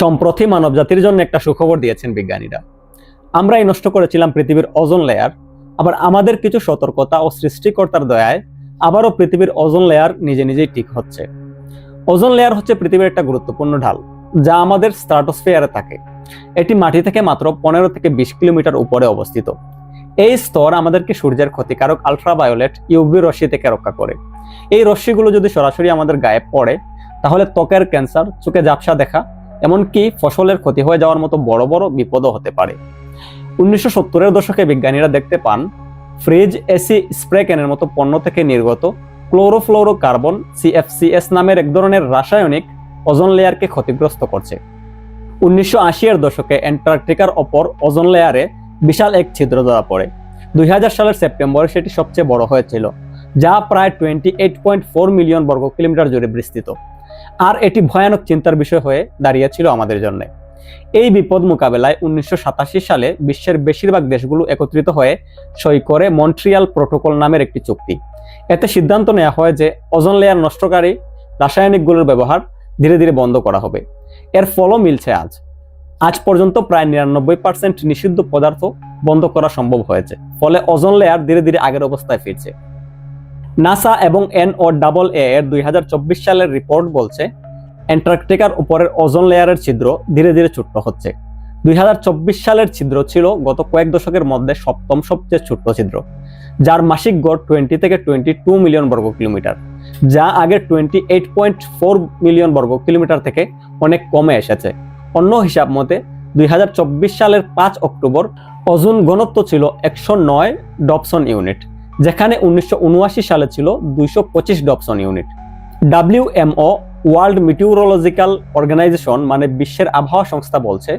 সম্প্রতি মানব জাতির জন্য একটা সুখবর দিয়েছেন বিজ্ঞানীরা। আমরাই নষ্ট করেছিলাম পৃথিবীর ওজন লেয়ার আবার আমাদের কিছু সতর্কতা ও সৃষ্টিকর্তার দয়ায় আবারও পৃথিবীর ওজন লেয়ার নিজে নিজেই ঠিক হচ্ছে। ওজন লেয়ার হচ্ছে পৃথিবীর একটা গুরুত্বপূর্ণ ঢাল, যা আমাদের স্ট্রাটোস্ফিয়ারে থাকে। এটি মাটি থেকে মাত্র পনেরো থেকে বিশ কিলোমিটার উপরে অবস্থিত। এই স্তর আমাদেরকে সূর্যের ক্ষতিকারক আলট্রাভায়োলেট ইউভি রশ্মি থেকে রক্ষা করে। এই রশ্মিগুলো যদি সরাসরি আমাদের গায়ে পড়ে, তাহলে ত্বকের ক্যান্সার চোখে ঝাপসা দেখা এমনকি ফসলের ক্ষতি হয়ে যাওয়ার মতো বড় বড় বিপদও হতে পারে। উনিশশো সত্তরের দশকে বিজ্ঞানীরা দেখতে পান, ফ্রিজ, এসি, স্প্রে ক্যানের মতো পণ্য থেকে নির্গত ক্লোরোফ্লোরো কার্বন সিএফসিএস নামের এক ধরনের রাসায়নিক ওজন লেয়ারকে ক্ষতিগ্রস্ত করছে। উনিশশো এর দশকে অ্যান্টার্কটিকার ওপর ওজন লেয়ারে বিশাল এক ছিদ্র ধরা পড়ে। দুই হাজার সালের সেপ্টেম্বরে সেটি সবচেয়ে বড় হয়েছিল। যা প্রায় twenty eight point four million বর্গ কিলোমিটার জুড়ে বিস্তৃত। আর এটি ভয়ানক চিন্তার বিষয় হয়ে দাঁড়িয়েছিল আমাদের জন্য। এই বিপদ মোকাবেলায় উনিশশো সালে বিশ্বের বেশিরভাগ দেশগুলো একত্রিত হয়ে সই করে মন্ট্রিয়াল প্রোটোকল নামের একটি চুক্তি। এতে সিদ্ধান্ত নেওয়া হয় যে ওজন লেয়ার নষ্টকারী রাসায়নিকগুলোর ব্যবহার ধীরে ধীরে বন্ধ করা হবে। এর ফলও মিলছে আজ। আজ পর্যন্ত প্রায় নিরানব্বই পার্সেন্ট নিষিদ্ধ পদার্থ বন্ধ করা সম্ভব হয়েছে। ফলে ওজন লেয়ার ধীরে ধীরে আগের অবস্থায় ফিরছে। নাসা এবং এনও ডাবল এ এর দুই হাজার চব্বিশ সালের রিপোর্ট বলছে, অ্যান্টার্কটিকার উপরের ওজন লেয়ারের ছিদ্র ধীরে ধীরে ছোট্ট হচ্ছে। দুই হাজার চব্বিশ সালের ছিদ্র ছিল গত কয়েক দশকের মধ্যে সপ্তম সবচেয়ে ছোট্ট ছিদ্র, যার মাসিক গড় টোয়েন্টি থেকে টোয়েন্টি টু মিলিয়ন বর্গ কিলোমিটার, যা আগে twenty eight point four million বর্গ কিলোমিটার থেকে অনেক কমে এসেছে। অন্য হিসাব মতে, দুই হাজার চব্বিশ সালের পাঁচ অক্টোবর ওজন ঘনত্ব ছিল একশো নয় ডপসন ইউনিট। যেখানে উনিশশো উনআশি সালে ছিল দুইশো পঁচিশ Dobson unit. WMO world meteorological organisation মানে বিশ্বের আবহাওয়া সংস্থা বলছে,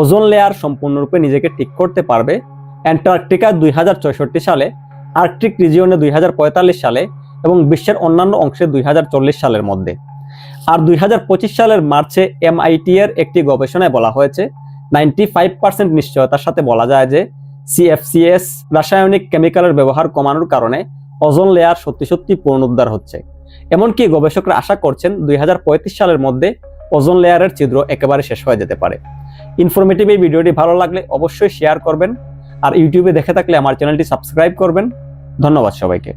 ওজোন লেয়ার সম্পূর্ণরূপে নিজেকে ঠিক করতে পারবে। অ্যান্টার্কটিকা দুই হাজার চৌষট্টি সালে, আর্কটিক রিজিয়নে দুই হাজার পঁয়তাল্লিশ সালে এবং বিশ্বের অন্যান্য অংশে দুই হাজার চল্লিশ সালের মধ্যে। আর দুই হাজার পঁচিশ সালের মার্চে এমআইটি এর একটি গবেষণায় বলা হয়েছে, নাইনটি নিশ্চয়তার সাথে বলা যায় যে সিএফসিএস রাসায়নিক কেমিক্যালের ব্যবহার কমানোর কারণে অজন লেয়ার সত্যি সত্যি পুনরুদ্ধার হচ্ছে। এমনকি গবেষকরা আশা করছেন দুই হাজার পঁয়ত্রিশ সালের মধ্যে ওজন লেয়ারের ছিদ্র একেবারে শেষ হয়ে যেতে পারে। ইনফরমেটিভ এই ভিডিওটি ভালো লাগলে অবশ্যই শেয়ার করবেন আর ইউটিউবে দেখে থাকলে আমার চ্যানেলটি সাবস্ক্রাইব করবেন। ধন্যবাদ সবাইকে।